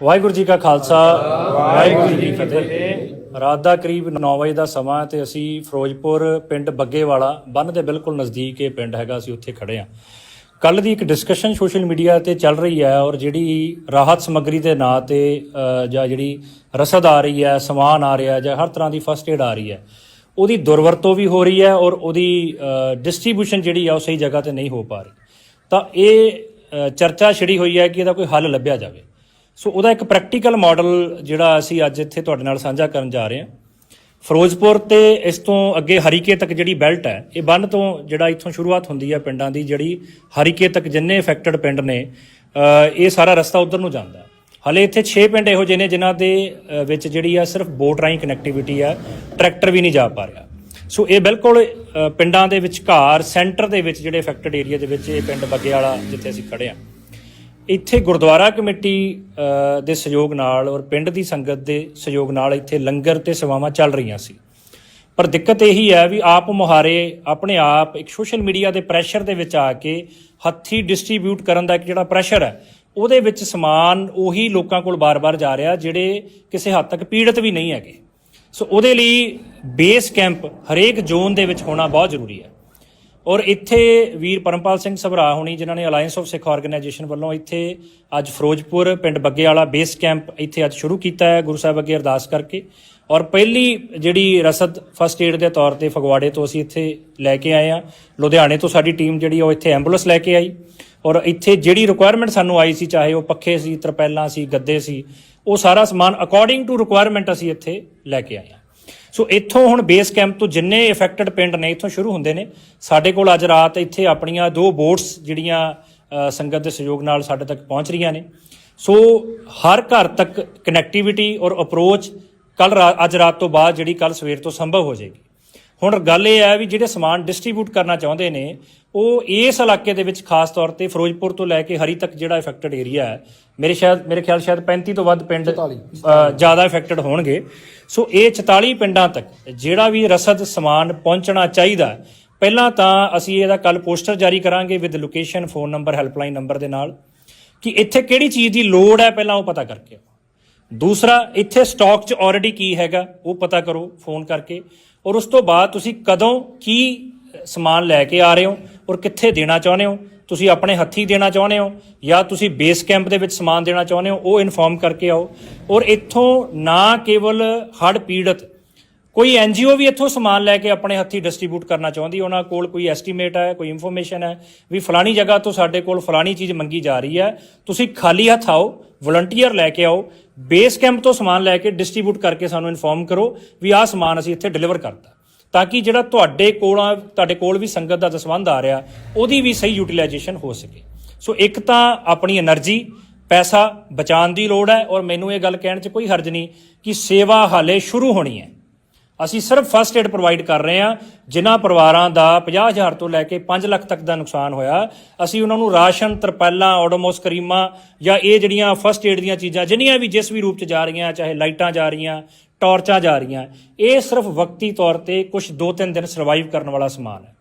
ਵਾਹਿਗੁਰੂ ਜੀ ਕਾ ਖਾਲਸਾ, ਵਾਹਿਗੁਰੂ ਜੀ ਕੀ ਫਤਿਹ। ਰਾਤ ਦਾ ਕਰੀਬ 9 ਵਜੇ ਦਾ ਸਮਾਂ ਤੇ ਅਸੀਂ ਫਿਰੋਜ਼ਪੁਰ ਪਿੰਡ ਬੱਗੇਵਾਲਾ, ਬੰਨ ਦੇ ਬਿਲਕੁਲ ਨਜ਼ਦੀਕ ਇਹ ਪਿੰਡ ਹੈਗਾ, ਅਸੀਂ ਉੱਥੇ ਖੜੇ ਆ ਕੱਲ ਦੀ ਇੱਕ ਡਿਸਕਸ਼ਨ ਸੋਸ਼ਲ ਮੀਡੀਆ ਤੇ ਚੱਲ ਰਹੀ ਹੈ ਔਰ ਜਿਹੜੀ ਰਾਹਤ ਸਮੱਗਰੀ ਦੇ ਨਾਂ ਤੇ ਜਾਂ ਜਿਹੜੀ ਰਸਦ ਆ ਰਹੀ ਹੈ, ਸਮਾਨ ਆ ਰਿਹਾ, ਜਾਂ ਹਰ ਤਰ੍ਹਾਂ ਦੀ ਫਸਟ ਏਡ ਆ ਰਹੀ ਹੈ, ਉਹਦੀ ਦੁਰਵਰਤੋਂ ਵੀ ਹੋ ਰਹੀ ਹੈ ਔਰ ਉਹਦੀ ਡਿਸਟ੍ਰੀਬਿਊਸ਼ਨ ਜਿਹੜੀ ਆ ਉਹ ਸਹੀ ਜਗ੍ਹਾ ਤੇ ਨਹੀਂ ਹੋ ਪਾ ਰਹੀ। ਤਾਂ ਇਹ ਚਰਚਾ ਛਿੜੀ ਹੋਈ ਹੈ ਕਿ ਇਹਦਾ ਕੋਈ ਹੱਲ ਲੱਭਿਆ ਜਾਵੇ। ਸੋ ਉਹਦਾ ਇੱਕ ਪ੍ਰੈਕਟੀਕਲ ਮਾਡਲ ਜਿਹੜਾ ਅਸੀਂ ਅੱਜ ਇੱਥੇ ਤੁਹਾਡੇ ਨਾਲ ਸਾਂਝਾ ਕਰਨ ਜਾ ਰਹੇ ਹਾਂ। ਫਿਰੋਜ਼ਪੁਰ ਤੇ ਇਸ ਤੋਂ ਅੱਗੇ ਹਰੀਕੇ ਤੱਕ ਜਿਹੜੀ ਬੈਲਟ ਹੈ, ਇਹ ਬੰਨ ਤੋਂ ਜਿਹੜਾ ਇੱਥੋਂ ਸ਼ੁਰੂਆਤ ਹੁੰਦੀ ਹੈ ਪਿੰਡਾਂ ਦੀ, ਜਿਹੜੀ ਹਰੀਕੇ ਤੱਕ ਜਿੰਨੇ ਅਫੈਕਟਡ ਪਿੰਡ ਨੇ ਇਹ ਸਾਰਾ ਰਸਤਾ ਉਧਰ ਨੂੰ ਜਾਂਦਾ ਹੈ। ਹਲੇ ਇੱਥੇ 6 ਪਿੰਡ ਇਹੋ ਜਿਹੇ ਨੇ ਜਿਨ੍ਹਾਂ ਦੇ ਵਿੱਚ ਜਿਹੜੀ ਆ ਸਿਰਫ ਬੋਟ ਰਾਹੀਂ ਕਨੈਕਟੀਵਿਟੀ ਆ ਟਰੈਕਟਰ ਵੀ ਨਹੀਂ ਜਾ ਪਾ ਰਿਹਾ। ਸੋ ਇਹ ਬਿਲਕੁਲ ਪਿੰਡਾਂ ਦੇ ਵਿਚਕਾਰ ਸੈਂਟਰ ਦੇ ਵਿੱਚ ਜਿਹੜੇ ਅਫੈਕਟਡ ਏਰੀਆ ਦੇ ਵਿੱਚ ਇਹ ਪਿੰਡ ਬੱਗੇ ਵਾਲਾ ਜਿੱਥੇ ਅਸੀਂ ਖੜੇ ਆ ਇੱਥੇ ਗੁਰਦੁਆਰਾ ਕਮੇਟੀ ਦੇ ਸਹਿਯੋਗ ਨਾਲ ਔਰ ਪਿੰਡ ਦੀ ਸੰਗਤ ਦੇ ਸਹਿਯੋਗ ਨਾਲ ਇੱਥੇ ਲੰਗਰ ਤੇ ਸੇਵਾਵਾਂ ਚੱਲ ਰਹੀਆਂ ਸੀ। ਪਰ ਦਿੱਕਤ ਇਹੀ ਹੈ ਵੀ ਆਪ ਮੁਹਾਰੇ ਆਪਣੇ ਆਪ ਇੱਕ ਸੋਸ਼ਲ ਮੀਡੀਆ ਦੇ ਪ੍ਰੈਸ਼ਰ ਦੇ ਵਿੱਚ ਆ ਕੇ ਹੱਥੀ ਡਿਸਟ੍ਰੀਬਿਊਟ ਕਰਨ ਦਾ ਇੱਕ ਜਿਹੜਾ ਪ੍ਰੈਸ਼ਰ ਹੈ, ਉਹਦੇ ਵਿੱਚ ਸਮਾਨ ਉਹੀ ਲੋਕਾਂ ਕੋਲ ਬਾਰ-ਬਾਰ ਜਾ ਰਿਹਾ ਜਿਹੜੇ ਕਿਸੇ ਹੱਦ ਤੱਕ ਪੀੜਤ ਵੀ ਨਹੀਂ ਹੈਗੇ। ਸੋ ਉਹਦੇ ਲਈ ਬੇਸ ਕੈਂਪ ਹਰੇਕ ਜ਼ੋਨ ਦੇ ਵਿੱਚ ਹੋਣਾ ਬਹੁਤ ਜ਼ਰੂਰੀ ਹੈ। ਔਰ ਇੱਥੇ ਵੀਰ ਪਰਮਪਾਲ ਸਿੰਘ ਸਭਰਾ ਹੋਣੀ ਜਿਨ੍ਹਾਂ ਨੇ ਅਲਾਈਅੰਸ ਆਫ ਸਿੱਖ ਆਰਗੇਨਾਈਜੇਸ਼ਨ ਵੱਲੋਂ ਇੱਥੇ ਅੱਜ ਫਿਰੋਜ਼ਪੁਰ, ਪਿੰਡ ਬੱਗੇ ਵਾਲਾ ਬੇਸ ਕੈਂਪ ਇੱਥੇ ਅੱਜ ਸ਼ੁਰੂ ਕੀਤਾ ਹੈ, ਗੁਰੂ ਸਾਹਿਬ ਅੱਗੇ ਅਰਦਾਸ ਕਰਕੇ। ਔਰ ਪਹਿਲੀ ਜਿਹੜੀ ਰਸਦ ਫਸਟ ਏਡ ਦੇ ਤੌਰ ਤੇ ਫਗਵਾੜੇ ਤੋਂ ਅਸੀਂ ਇੱਥੇ ਲੈ ਕੇ ਆਏ ਆ ਲੁਧਿਆਣੇ ਤੋਂ ਸਾਡੀ ਟੀਮ ਜਿਹੜੀ ਉਹ ਇੱਥੇ ਐਂਬੂਲੈਂਸ ਲੈ ਕੇ ਆਈ। ਔਰ ਇੱਥੇ ਜਿਹੜੀ ਰਿਕੁਆਇਰਮੈਂਟ ਸਾਨੂੰ ਆਈ ਸੀ, ਚਾਹੇ ਉਹ ਪੱਖੇ ਸੀ, ਤਰਪੈਲਾਂ ਸੀ, ਗੱਦੇ ਸੀ, ਉਹ ਸਾਰਾ ਸਮਾਨ ਅਕੋਰਡਿੰਗ ਟੂ ਰਿਕੁਆਇਰਮੈਂਟ ਅਸੀਂ ਇੱਥੇ ਲੈ ਕੇ ਆਏ ਹਾਂ। ਸੋ ਇੱਥੋਂ ਹੁਣ ਬੇਸ ਕੈਂਪ ਤੋਂ ਜਿੰਨੇ ਇਫੈਕਟਡ ਪਿੰਡ ਨੇ, ਇੱਥੋਂ ਸ਼ੁਰੂ ਹੁੰਦੇ ਨੇ। ਸਾਡੇ ਕੋਲ ਅੱਜ ਰਾਤ ਇੱਥੇ ਆਪਣੀਆਂ ਦੋ ਬੋਟਸ ਜਿਹੜੀਆਂ ਸੰਗਤ ਦੇ ਸਹਿਯੋਗ ਨਾਲ ਸਾਡੇ ਤੱਕ ਪਹੁੰਚ ਰਹੀਆਂ ਨੇ। ਸੋ ਹਰ ਘਰ ਤੱਕ ਕਨੈਕਟੀਵਿਟੀ ਔਰ ਅਪਰੋਚ ਕੱਲ ਅੱਜ ਰਾਤ ਤੋਂ ਬਾਅਦ ਜਿਹੜੀ ਕੱਲ ਸਵੇਰ ਤੋਂ ਸੰਭਵ ਹੋ ਜਾਏਗੀ। ਹੁਣ ਗੱਲ ਇਹ ਹੈ ਵੀ ਜਿਹੜੇ ਸਮਾਨ ਡਿਸਟ੍ਰੀਬਿਊਟ ਕਰਨਾ ਚਾਹੁੰਦੇ ਨੇ ਉਹ ਇਸ ਇਲਾਕੇ ਦੇ ਵਿੱਚ ਖਾਸ ਤੌਰ ਤੇ ਫਿਰੋਜ਼ਪੁਰ ਤੋਂ ਲੈ ਕੇ ਹਰੀ ਤੱਕ ਜਿਹੜਾ ਇਫੈਕਟਡ ਏਰੀਆ ਹੈ ਮੇਰੇ ਸ਼ਾਇਦ ਮੇਰੇ ਖਿਆਲ ਸ਼ਾਇਦ 35 ਤੋਂ ਵੱਧ ਪਿੰਡ ਜ਼ਿਆਦਾ ਇਫੈਕਟਡ ਹੋਣਗੇ। ਸੋ ਇਹ 44 ਪਿੰਡਾਂ ਤੱਕ ਜਿਹੜਾ ਵੀ ਰਸਦ ਸਮਾਨ ਪਹੁੰਚਣਾ ਚਾਹੀਦਾ ਪਹਿਲਾਂ ਤਾਂ ਅਸੀਂ ਇਹਦਾ ਕੱਲ ਪੋਸਟਰ ਜਾਰੀ ਕਰਾਂਗੇ with location phone number helpline number ਦੇ ਨਾਲ ਕਿ ਇੱਥੇ ਕਿਹੜੀ ਚੀਜ਼ ਦੀ ਲੋੜ ਹੈ ਪਹਿਲਾਂ ਉਹ ਪਤਾ ਕਰਕੇ ਦੂਸਰਾ, ਇੱਥੇ ਸਟਾਕ 'ਚ ਆਲਰੇਡੀ ਕੀ ਹੈਗਾ, ਉਹ ਪਤਾ ਕਰੋ ਫੋਨ ਕਰਕੇ। ਔਰ ਉਸ ਤੋਂ ਬਾਅਦ ਤੁਸੀਂ ਕਦੋਂ ਕੀ ਸਮਾਨ ਲੈ ਕੇ ਆ ਰਹੇ ਹੋ, ਔਰ ਕਿੱਥੇ ਦੇਣਾ ਚਾਹੁੰਦੇ ਹੋ, ਤੁਸੀਂ ਆਪਣੇ ਹੱਥੀ ਦੇਣਾ ਚਾਹੁੰਦੇ ਹੋ, ਜਾਂ ਤੁਸੀਂ ਬੇਸ ਕੈਂਪ ਦੇ ਵਿੱਚ ਸਮਾਨ ਦੇਣਾ ਚਾਹੁੰਦੇ ਹੋ, ਉਹ ਇਨਫੋਰਮ ਕਰਕੇ ਆਓ। ਔਰ ਇੱਥੋਂ ਨਾ ਕੇਵਲ ਹੜ ਪੀੜਤ, ਕੋਈ ਐਨਜੀਓ ਵੀ ਇੱਥੋਂ ਸਮਾਨ ਲੈ ਕੇ ਆਪਣੇ ਹੱਥੀ ਡਿਸਟ੍ਰੀਬਿਊਟ ਕਰਨਾ ਚਾਹੁੰਦੀ, ਉਹਨਾਂ ਕੋਲ ਕੋਈ ਐਸਟੀਮੇਟ ਹੈ, ਕੋਈ ਇਨਫੋਰਮੇਸ਼ਨ ਹੈ, ਵੀ ਫਲਾਣੀ ਜਗ੍ਹਾ ਤੋਂ ਸਾਡੇ ਕੋਲ ਫਲਾਣੀ ਚੀਜ਼ ਮੰਗੀ ਜਾ ਰਹੀ ਹੈ, ਤੁਸੀਂ ਖਾਲੀ ਹੱਥ ਆਓ ਵਲੰਟੀਅਰ ਲੈ ਕੇ ਆਓ ਬੇਸ ਕੈਂਪ ਤੋਂ ਸਮਾਨ ਲੈ ਕੇ ਡਿਸਟ੍ਰੀਬਿਊਟ ਕਰਕੇ ਸਾਨੂੰ ਇਨਫੋਰਮ ਕਰੋ ਵੀ ਆਹ ਸਮਾਨ ਅਸੀਂ ਇੱਥੇ ਡਿਲੀਵਰ ਕਰਤਾ। ਤਾਂ ਕਿ ਜਿਹੜਾ ਤੁਹਾਡੇ ਕੋਲ ਆ ਤੁਹਾਡੇ ਕੋਲ ਵੀ ਸੰਗਤ ਦਾ ਦਸਵੰਦ ਆ ਰਿਹਾ, ਉਹਦੀ ਵੀ ਸਹੀ ਯੂਟਿਲਾਈਜੇਸ਼ਨ ਹੋ ਸਕੇ। ਸੋ ਇੱਕ ਤਾਂ ਆਪਣੀ એનર્ਜੀ ਪੈਸਾ ਬਚਾਉਣ ਦੀ ਲੋੜ ਹੈ ਔਰ ਮੈਨੂੰ ਇਹ ਗੱਲ ਕਹਿਣ 'ਚ ਕੋਈ ਹਰਜ ਨਹੀਂ ਕਿ ਸੇਵਾ ਹਾਲੇ ਸ਼ੁਰੂ ਹੋਣੀ ਹੈ। ਅਸੀਂ ਸਿਰਫ ਫਸਟ ਏਡ ਪ੍ਰੋਵਾਈਡ ਕਰ ਰਹੇ ਹਾਂ, ਜਿਨ੍ਹਾਂ ਪਰਿਵਾਰਾਂ ਦਾ 50000 ਤੋਂ ਲੈ ਕੇ 5 ਲੱਖ ਤੱਕ ਦਾ ਨੁਕਸਾਨ ਹੋਇਆ। ਅਸੀਂ ਉਹਨਾਂ ਨੂੰ ਰਾਸ਼ਨ, ਤਰਪੈਲਾਂ ਓਡੋਮੋਸ ਕਰੀਮਾਂ ਜਾਂ ਇਹ ਜਿਹੜੀਆਂ ਫਸਟ ਏਡ ਦੀਆਂ ਚੀਜ਼ਾਂ, ਜਿੰਨੀਆਂ ਵੀ ਜਿਸ ਵੀ ਰੂਪ ਚ ਜਾ ਰਹੀਆਂ, ਚਾਹੇ ਲਾਈਟਾਂ ਜਾ ਰਹੀਆਂ, ਟਾਰਚਾਂ ਜਾ ਰਹੀਆਂ, ਇਹ ਸਿਰਫ ਵਕਤੀ ਤੌਰ ਤੇ ਕੁਝ 2-3 ਦਿਨ ਸਰਵਾਈਵ ਕਰਨ ਵਾਲਾ ਸਮਾਨ ਹੈ।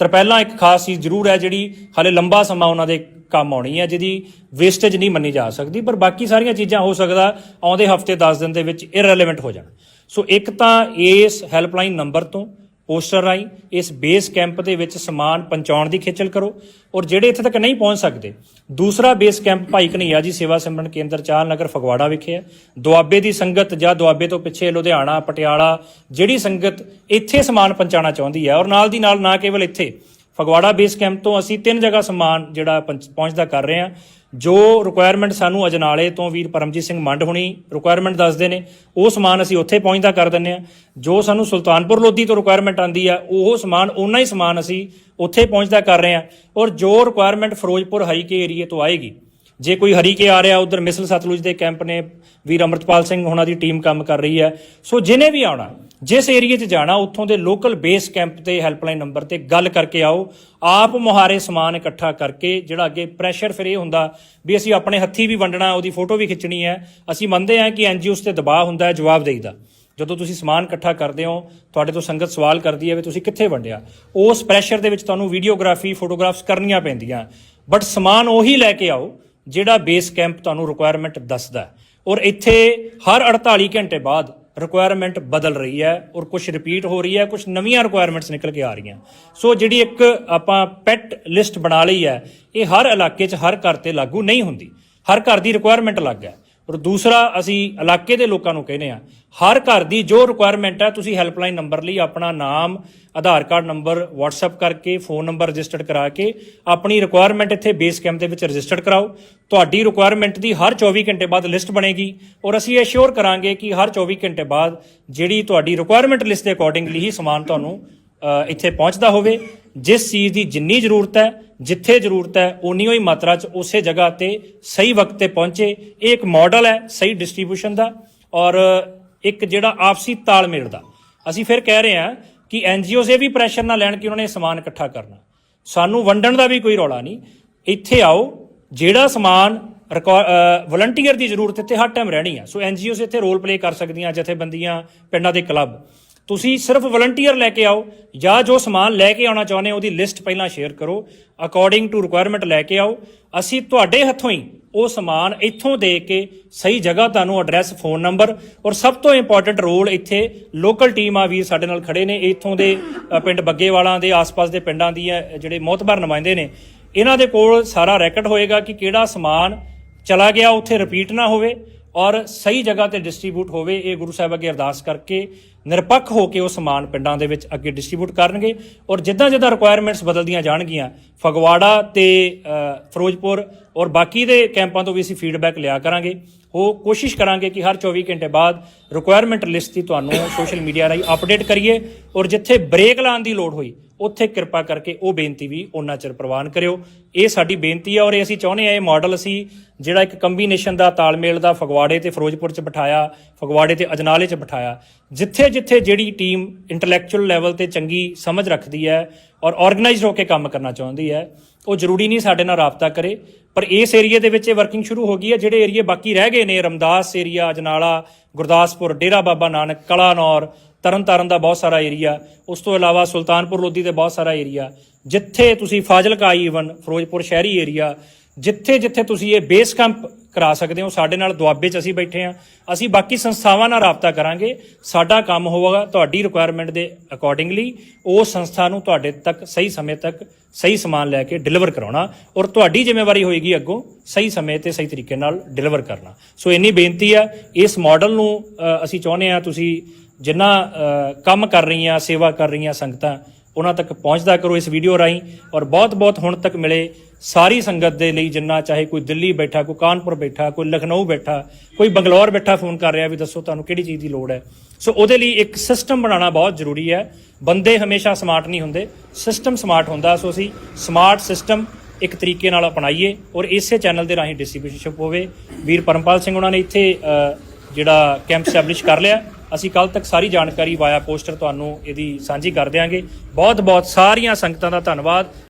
ਤਰਪੈਲਾਂ ਇੱਕ ਖਾਸ ਚੀਜ਼ ਜ਼ਰੂਰ ਹੈ ਜਿਹੜੀ ਹਾਲੇ ਲੰਬਾ ਸਮਾਂ ਉਹਨਾਂ ਦੇ ਕੰਮ ਆਉਣੀ ਹੈ, ਜਿਹਦੀ ਵੇਸਟੇਜ ਨਹੀਂ ਮੰਨੀ ਜਾ ਸਕਦੀ, ਪਰ ਬਾਕੀ ਸਾਰੀਆਂ ਚੀਜ਼ਾਂ ਹੋ ਸਕਦਾ ਆਉਂਦੇ ਹਫ਼ਤੇ 10 ਦਿਨ ਦੇ ਵਿੱਚ ਇਰਰੈਲੇਵੈਂਟ ਹੋ ਜਾਣ। ਸੋ ਇੱਕ ਤਾਂ ਇਸ ਹੈਲਪਲਾਈਨ ਨੰਬਰ ਤੋਂ ਪੋਸਟਰ ਰਾਹੀਂ ਇਸ ਬੇਸ ਕੈਂਪ ਦੇ ਵਿੱਚ ਸਮਾਨ ਪਹੁੰਚਾਉਣ ਦੀ ਖੇਚਲ ਕਰੋ ਔਰ ਜਿਹੜੇ ਇੱਥੇ ਤੱਕ ਨਹੀਂ ਪਹੁੰਚ ਸਕਦੇ, ਦੂਸਰਾ ਬੇਸ ਕੈਂਪ ਭਾਈ ਕਨਈਆ ਜੀ ਸੇਵਾ ਸਿਮਰਨ ਕੇਂਦਰ ਚਾਲ ਨਗਰ ਫਗਵਾੜਾ ਵਿਖੇ ਹੈ। ਦੁਆਬੇ ਦੀ ਸੰਗਤ ਜਾਂ ਦੁਆਬੇ ਤੋਂ ਪਿੱਛੇ ਲੁਧਿਆਣਾ, ਪਟਿਆਲਾ, ਜਿਹੜੀ ਸੰਗਤ ਇੱਥੇ ਸਮਾਨ ਪਹੁੰਚਾਉਣਾ ਚਾਹੁੰਦੀ ਹੈ ਔਰ ਨਾਲ ਦੀ ਨਾਲ ਨਾ ਕੇਵਲ ਇੱਥੇ ਫਗਵਾੜਾ ਬੇਸ ਕੈਂਪ ਤੋਂ ਅਸੀਂ ਤਿੰਨ ਜਗ੍ਹਾ ਸਮਾਨ ਜਿਹੜਾ ਪਹੁੰਚ- ਪਹੁੰਚਦਾ ਕਰ ਰਹੇ ਹਾਂ। ਜੋ ਰਿਕੁਆਇਰਮੈਂਟ ਸਾਨੂੰ ਅਜਨਾਲੇ ਤੋਂ ਵੀਰ ਪਰਮਜੀਤ ਸਿੰਘ ਮੰਡ ਹੁਣੀ ਰਿਕੁਆਇਰਮੈਂਟ ਦੱਸਦੇ ਨੇ, ਉਹ ਸਮਾਨ ਅਸੀਂ ਉੱਥੇ ਪਹੁੰਚਦਾ ਕਰ ਦਿੰਨੇ ਆ ਜੋ ਸਾਨੂੰ ਸੁਲਤਾਨਪੁਰ ਲੋਧੀ ਤੋਂ ਰਿਕੁਆਇਰਮੈਂਟ ਆਂਦੀ ਆ, ਉਹ ਸਮਾਨ ਉਹਨਾਂ ਹੀ ਸਮਾਨ ਅਸੀਂ ਉੱਥੇ ਪਹੁੰਚਦਾ ਕਰ ਰਹੇ ਆ ਔਰ ਜੋ ਰਿਕੁਆਇਰਮੈਂਟ ਫਿਰੋਜ਼ਪੁਰ ਹਰੀਕੇ ਏਰੀਏ ਤੋਂ ਆਏਗੀ ਜੇ ਕੋਈ ਹਰੀ ਕੇ ਆ ਰਿਹਾ ਉਧਰ ਮਿਸਲ ਸਤਲੁਜ ਦੇ ਕੈਂਪ ਨੇ, ਵੀਰ ਅਮਰਤਪਾਲ ਸਿੰਘ ਉਹਨਾਂ ਦੀ ਟੀਮ ਕੰਮ ਕਰ ਰਹੀ ਹੈ। ਸੋ ਜਿਨੇ ਵੀ ਆਉਣਾ, ਜਿਸ ਏਰੀਏ 'ਚ ਜਾਣਾ, ਉੱਥੋਂ ਦੇ ਲੋਕਲ ਬੇਸ ਕੈਂਪ ਤੇ ਹੈਲਪਲਾਈਨ ਨੰਬਰ ਤੇ ਗੱਲ ਕਰਕੇ ਆਓ। ਆਪ ਮੁਹਾਰੇ ਸਮਾਨ ਇਕੱਠਾ ਕਰਕੇ ਜਿਹੜਾ ਅੱਗੇ ਪ੍ਰੈਸ਼ਰ ਫਿਰ ਇਹ ਹੁੰਦਾ ਵੀ ਅਸੀਂ ਆਪਣੇ ਹੱਥੀ ਵੀ ਵੰਡਣਾ, ਉਹਦੀ ਫੋਟੋ ਵੀ ਖਿੱਚਣੀ ਹੈ। ਅਸੀਂ ਮੰਨਦੇ ਹਾਂ ਕਿ ਐਨਜੀਓਸ ਤੇ ਦਬਾਅ ਹੁੰਦਾ ਹੈ ਜਵਾਬ ਦੇਈਦਾ ਜਦੋਂ ਤੁਸੀਂ ਸਮਾਨ ਇਕੱਠਾ ਕਰਦੇ ਹੋ, ਤੁਹਾਡੇ ਤੋਂ ਸੰਗਤ ਸਵਾਲ ਕਰਦੀ ਹੈ ਵੀ ਤੁਸੀਂ ਕਿੱਥੇ ਵੰਡਿਆ? ਉਸ ਪ੍ਰੈਸ਼ਰ ਦੇ ਵਿੱਚ ਤੁਹਾਨੂੰ ਵੀਡੀਓਗ੍ਰਾਫੀ ਫੋਟੋਗ੍ਰਾਫਸ ਕਰਨੀਆਂ ਪੈਂਦੀਆਂ। ਬਟ ਸਮਾਨ ਉਹੀ ਲੈ ਕੇ ਆਓ ਜਿਹੜਾ ਬੇਸ ਕੈਂਪ ਤੁਹਾਨੂੰ ਰਿਕੁਆਇਰਮੈਂਟ ਦੱਸਦਾ ਔਰ ਇੱਥੇ ਹਰ 48 ਘੰਟੇ ਬਾਅਦ ਰਿਕੁਆਇਰਮੈਂਟ ਬਦਲ ਰਹੀ ਹੈ ਔਰ ਕੁਝ ਰਿਪੀਟ ਹੋ ਰਹੀ ਹੈ ਕੁਝ ਨਵੀਆਂ ਰਿਕੁਆਇਰਮੈਂਟਸ ਨਿਕਲ ਕੇ ਆ ਰਹੀਆਂ। ਸੋ ਜਿਹੜੀ ਇੱਕ ਆਪਾਂ ਪੈਟ ਲਿਸਟ ਬਣਾ ਲਈ ਹੈ, ਇਹ ਹਰ ਇਲਾਕੇ 'ਚ ਹਰ ਘਰ ਤੇ ਲਾਗੂ ਨਹੀਂ ਹੁੰਦੀ। ਹਰ ਘਰ ਦੀ ਰਿਕੁਆਇਰਮੈਂਟ ਅਲੱਗ ਹੈ। ਔਰ ਦੂਸਰਾ, ਅਸੀਂ ਇਲਾਕੇ ਦੇ ਲੋਕਾਂ ਨੂੰ ਕਹਿੰਦੇ ਆ ਹਰ ਘਰ ਦੀ ਜੋ ਰਿਕੁਆਇਰਮੈਂਟ ਹੈ, ਤੁਸੀਂ ਹੈਲਪਲਾਈਨ ਨੰਬਰ ਲਈ ਆਪਣਾ ਨਾਮ, ਆਧਾਰ ਕਾਰਡ ਨੰਬਰ WhatsApp ਕਰਕੇ ਫੋਨ ਨੰਬਰ ਰਜਿਸਟਰਡ ਕਰਾ ਕੇ, ਆਪਣੀ ਰਿਕੁਆਇਰਮੈਂਟ ਇੱਥੇ ਬੇਸ ਕੈਂਪ ਦੇ ਵਿੱਚ ਰਜਿਸਟਰਡ ਕਰਾਓ। ਤੁਹਾਡੀ ਰਿਕੁਆਇਰਮੈਂਟ ਦੀ ਹਰ 24 ਘੰਟੇ ਬਾਅਦ ਲਿਸਟ ਬਣੇਗੀ ਔਰ ਅਸੀਂ ਇਹ ਅਸ਼ੋਰ ਕਰਾਂਗੇ ਕਿ ਹਰ 24 ਘੰਟੇ ਬਾਅਦ ਜਿਹੜੀ ਤੁਹਾਡੀ ਰਿਕੁਆਇਰਮੈਂਟ ਲਿਸਟ ਦੇ ਅਕੋਰਡਿੰਗਲੀ ਹੀ ਸਮਾਨ ਤੁਹਾਨੂੰ ਇੱਥੇ ਪਹੁੰਚਦਾ ਹੋਵੇ। ਜਿਸ ਚੀਜ਼ ਦੀ ਜਿੰਨੀ ਜ਼ਰੂਰਤ ਹੈ, ਜਿੱਥੇ ਜ਼ਰੂਰਤ ਹੈ ਉਨੀ ਹੀ ਮਾਤਰਾ 'ਚ ਉਸੇ ਜਗ੍ਹਾ ਤੇ ਸਹੀ ਵਕਤ ਤੇ ਪਹੁੰਚੇ। ਇਹ ਇੱਕ ਮਾਡਲ ਹੈ, ਸਹੀ ਡਿਸਟ੍ਰੀਬਿਊਸ਼ਨ ਦਾ ਔਰ ਇੱਕ ਜਿਹੜਾ ਆਪਸੀ ਤਾਲਮੇਲ ਦਾ। ਅਸੀਂ ਫਿਰ ਕਹਿ ਰਹੇ ਹਾਂ ਕਿ ਐਨਜੀਓਜ਼ ਇਹ ਵੀ ਪ੍ਰੈਸ਼ਰ ਨਾ ਲੈਣ ਕਿ ਉਹਨਾਂ ਨੇ ਸਮਾਨ ਇਕੱਠਾ ਕਰਨਾ। ਸਾਨੂੰ ਵੰਡਣ ਦਾ ਵੀ ਕੋਈ ਰੌਲਾ ਨਹੀਂ। ਇੱਥੇ ਆਓ, ਜਿਹੜਾ ਸਮਾਨ ਵਲੰਟੀਅਰ ਦੀ ਜ਼ਰੂਰਤ ਇੱਥੇ ਹਰ ਟਾਈਮ ਰਹਿਣੀ ਆ। ਸੋ ਐਨਜੀਓਜ਼ ਇੱਥੇ ਰੋਲ ਪਲੇ ਕਰ ਸਕਦੀਆਂ ਜਥੇਬੰਦੀਆਂ, ਪਿੰਡਾਂ ਦੇ ਕਲੱਬ ਤੁਸੀਂ ਸਿਰਫ ਵਲੰਟੀਅਰ ਲੈ ਕੇ ਆਓ ਜਾਂ ਜੋ ਸਮਾਨ ਲੈ ਕੇ ਆਉਣਾ ਚਾਹੁੰਦੇ ਹੋ ਉਹਦੀ ਲਿਸਟ ਪਹਿਲਾਂ ਸ਼ੇਅਰ ਕਰੋ। ਅਕੋਰਡਿੰਗ ਟੂ ਰਿਕੁਆਇਰਮੈਂਟ ਲੈ ਕੇ ਆਓ। ਅਸੀਂ ਤੁਹਾਡੇ ਹੱਥੋਂ ਹੀ ਉਹ ਸਮਾਨ ਇੱਥੋਂ ਦੇ ਕੇ ਸਹੀ ਜਗ੍ਹਾ ਤੁਹਾਨੂੰ ਐਡਰੈਸ ਫੋਨ ਨੰਬਰ ਔਰ ਸਭ ਤੋਂ ਇੰਪੋਰਟੈਂਟ ਰੋਲ ਇੱਥੇ ਲੋਕਲ ਟੀਮ ਆ ਵੀਰ ਸਾਡੇ ਨਾਲ ਖੜੇ ਨੇ। ਇੱਥੋਂ ਦੇ ਅ, ਪਿੰਡ ਬੱਗੇਵਾਲਾਂ ਦੇ ਆਸ-ਪਾਸ ਦੇ ਪਿੰਡਾਂ ਦੀ ਜਿਹੜੇ ਮੋਤਬਰ ਨੁਮਾਇੰਦੇ ਨੇ ਇਹਨਾਂ ਦੇ ਕੋਲ ਸਾਰਾ ਰੈਕਟ ਹੋਏਗਾ ਕਿ ਕਿਹੜਾ ਸਮਾਨ ਚਲਾ ਗਿਆ ਉੱਥੇ ਰਿਪੀਟ ਨਾ ਹੋਵੇ। ਔਰ ਸਹੀ ਜਗ੍ਹਾ ਤੇ ਡਿਸਟ੍ਰੀਬਿਊਟ ਹੋਵੇ, ਇਹ ਗੁਰੂ ਸਾਹਿਬ ਅੱਗੇ ਅਰਦਾਸ ਕਰਕੇ ਨਿਰਪੱਖ ਹੋ ਕੇ ਉਹ ਸਮਾਨ ਪਿੰਡਾਂ ਦੇ ਵਿੱਚ ਅੱਗੇ ਡਿਸਟ੍ਰੀਬਿਊਟ ਕਰਨਗੇ। ਔਰ ਜਿੱਦਾਂ ਜਿੱਦਾਂ ਰਿਕੁਆਇਰਮੈਂਟਸ ਬਦਲਦੀਆਂ ਜਾਣਗੀਆਂ, ਫਗਵਾੜਾ ਤੇ ਫਿਰੋਜ਼ਪੁਰ ਔਰ ਬਾਕੀ ਦੇ ਕੈਂਪਾਂ ਤੋਂ ਵੀ ਅਸੀਂ ਫੀਡਬੈਕ ਲਿਆ ਕਰਾਂਗੇ। ਉਹ ਕੋਸ਼ਿਸ਼ ਕਰਾਂਗੇ ਕਿ ਹਰ 24 ਘੰਟੇ ਬਾਅਦ ਰਿਕੁਆਇਰਮੈਂਟ ਲਿਸਟ ਦੀ ਤੁਹਾਨੂੰ ਸੋਸ਼ਲ ਮੀਡੀਆ ਰਾਹੀਂ ਅਪਡੇਟ ਕਰੀਏ। ਔਰ ਜਿੱਥੇ ਬ੍ਰੇਕ ਲਾਉਣ ਦੀ ਲੋੜ ਹੋਈ ਉੱਥੇ ਕਿਰਪਾ ਕਰਕੇ ਉਹ ਬੇਨਤੀ ਵੀ ਉਹਨਾਂ ਚਿਰ ਪ੍ਰਵਾਨ ਕਰਿਓ। ਇਹ ਸਾਡੀ ਬੇਨਤੀ ਹੈ ਔਰ ਇਹ ਅਸੀਂ ਚਾਹੁੰਦੇ ਆ ਇਹ ਮਾਡਲ ਅਸੀਂ ਜਿਹੜਾ ਇੱਕ ਕੰਬੀਨੇਸ਼ਨ ਦਾ ਤਾਲਮੇਲ ਦਾ ਫਗਵਾੜੇ ਤੇ ਫਿਰੋਜ਼ਪੁਰ ਚ ਬਿਠਾਇਆ, ਫਗਵਾੜੇ ਤੇ ਅਜਨਾਲੇ ਚ ਬਿਠਾਇਆ ਜਿੱਥੇ ਜਿੱਥੇ ਜਿਹੜੀ ਟੀਮ ਇੰਟੈਲੈਕਚੁਅਲ ਲੈਵਲ ਤੇ ਚੰਗੀ ਸਮਝ ਰੱਖਦੀ ਹੈ ਔਰ ਆਰਗੇਨਾਈਜ਼ਡ ਹੋ ਕੇ ਕੰਮ ਕਰਨਾ ਚਾਹੁੰਦੀ ਹੈ, ਉਹ ਜ਼ਰੂਰੀ ਨਹੀਂ ਸਾਡੇ ਨਾਲ ਰਾਬਤਾ ਕਰੇ। ਪਰ ਇਸ ਏਰੀਆ ਦੇ ਵਿੱਚ ਇਹ ਵਰਕਿੰਗ ਸ਼ੁਰੂ ਹੋ ਗਈ ਹੈ, ਜਿਹੜੇ ਏਰੀਏ ਬਾਕੀ ਰਹਿ ਗਏ ਨੇ, ਰਮਦਾਸ ਏਰੀਆ ਅਜਨਾਲਾ, ਗੁਰਦਾਸਪੁਰ, ਡੇਰਾ ਬਾਬਾ ਨਾਨਕ, ਕਲਾਨੌਰ ਤਰਨਤਾਰਨ ਦਾ ਬਹੁਤ ਸਾਰਾ ਏਰੀਆ, ਉਸ ਤੋਂ ਇਲਾਵਾ ਸੁਲਤਾਨਪੁਰ ਲੋਧੀ ਦੇ ਬਹੁਤ ਸਾਰਾ ਏਰੀਆ। ਜਿੱਥੇ ਤੁਸੀਂ ਫਾਜ਼ਿਲਕਾ ਈਵਨ, ਫਿਰੋਜ਼ਪੁਰ ਸ਼ਹਿਰੀ ਏਰੀਆ, ਜਿੱਥੇ ਜਿੱਥੇ ਤੁਸੀਂ ਇਹ ਬੇਸ ਕੈਂਪ ਕਰਾ ਸਕਦੇ ਹੋ, ਸਾਡੇ ਨਾਲ ਦੁਆਬੇ 'ਚ ਅਸੀਂ ਬੈਠੇ ਹਾਂ। ਅਸੀਂ ਬਾਕੀ ਸੰਸਥਾਵਾਂ ਨਾਲ ਰਾਬਤਾ ਕਰਾਂਗੇ। ਸਾਡਾ ਕੰਮ ਹੋਵੇਗਾ ਤੁਹਾਡੀ ਰਿਕੁਆਇਰਮੈਂਟ ਦੇ ਅਕੋਰਡਿੰਗਲੀ ਉਹ ਸੰਸਥਾ ਨੂੰ ਤੁਹਾਡੇ ਤੱਕ ਸਹੀ ਸਮੇਂ ਤੱਕ ਸਹੀ ਸਮਾਨ ਲੈ ਕੇ ਡਿਲੀਵਰ ਕਰਾਉਣਾ ਔਰ ਤੁਹਾਡੀ ਜ਼ਿੰਮੇਵਾਰੀ ਹੋਏਗੀ ਅੱਗੋਂ ਸਹੀ ਸਮੇਂ ਤੇ ਸਹੀ ਤਰੀਕੇ ਨਾਲ ਡਿਲੀਵਰ ਕਰਨਾ। ਸੋ ਇੰਨੀ ਬੇਨਤੀ ਆ, ਇਸ ਮਾਡਲ ਨੂੰ ਅਸੀਂ ਚਾਹੁੰਦੇ ਆ ਤੁਸੀਂ ਜਿੰਨਾ ਕੰਮ ਕਰ ਰਹੀਆਂ, ਸੇਵਾ ਕਰ ਰਹੀਆਂ ਸੰਗਤਾਂ, ਉਹਨਾਂ ਤੱਕ ਪਹੁੰਚਦਾ ਕਰੋ ਇਸ ਵੀਡੀਓ ਰਾਹੀਂ। ਔਰ ਬਹੁਤ-ਬਹੁਤ ਹੁਣ ਤੱਕ ਮਿਲੇ ਸਾਰੀ ਸੰਗਤ ਦੇ ਲਈ ਜਿੰਨਾ, ਚਾਹੇ ਕੋਈ ਦਿੱਲੀ ਬੈਠਾ, ਕੋਈ ਕਾਨਪੁਰ ਬੈਠਾ, ਕੋਈ ਲਖਨਊ ਬੈਠਾ, ਕੋਈ ਬੰਗਲੌਰ ਬੈਠਾ ਫੋਨ ਕਰ ਰਿਹਾ ਵੀ ਦੱਸੋ ਤੁਹਾਨੂੰ ਕਿਹੜੀ ਚੀਜ਼ ਦੀ ਲੋੜ ਹੈ। ਸੋ ਉਹਦੇ ਲਈ ਇੱਕ ਸਿਸਟਮ ਬਣਾਉਣਾ ਬਹੁਤ ਜ਼ਰੂਰੀ ਹੈ। ਬੰਦੇ ਹਮੇਸ਼ਾ ਸਮਾਰਟ ਨਹੀਂ ਹੁੰਦੇ। ਸਿਸਟਮ ਸਮਾਰਟ ਹੁੰਦਾ, ਸੋ ਅਸੀਂ ਸਮਾਰਟ ਸਿਸਟਮ ਇੱਕ ਤਰੀਕੇ ਨਾਲ ਅਪਣਾਈਏ ਔਰ ਇਸੇ ਚੈਨਲ ਦੇ ਰਾਹੀਂ ਡਿਸਟ੍ਰੀਬਿਊਸ਼ਨ ਹੋਵੇ। ਵੀਰ ਪਰਮਪਾਲ ਸਿੰਘ ਉਹਨਾਂ ਨੇ ਇੱਥੇ ਜਿਹੜਾ ਕੈਂਪ ਸਟੈਬਲਿਸ਼ ਕਰ ਲਿਆ। ਅਸੀਂ ਕੱਲ ਤੱਕ ਸਾਰੀ ਜਾਣਕਾਰੀ ਵਾਇਆ ਪੋਸਟਰ ਤੁਹਾਨੂੰ ਇਹਦੀ ਸਾਂਝੀ ਕਰ ਦਿਆਂਗੇ। ਬਹੁਤ ਬਹੁਤ ਸਾਰੀਆਂ ਸੰਗਤਾਂ ਦਾ ਧੰਨਵਾਦ।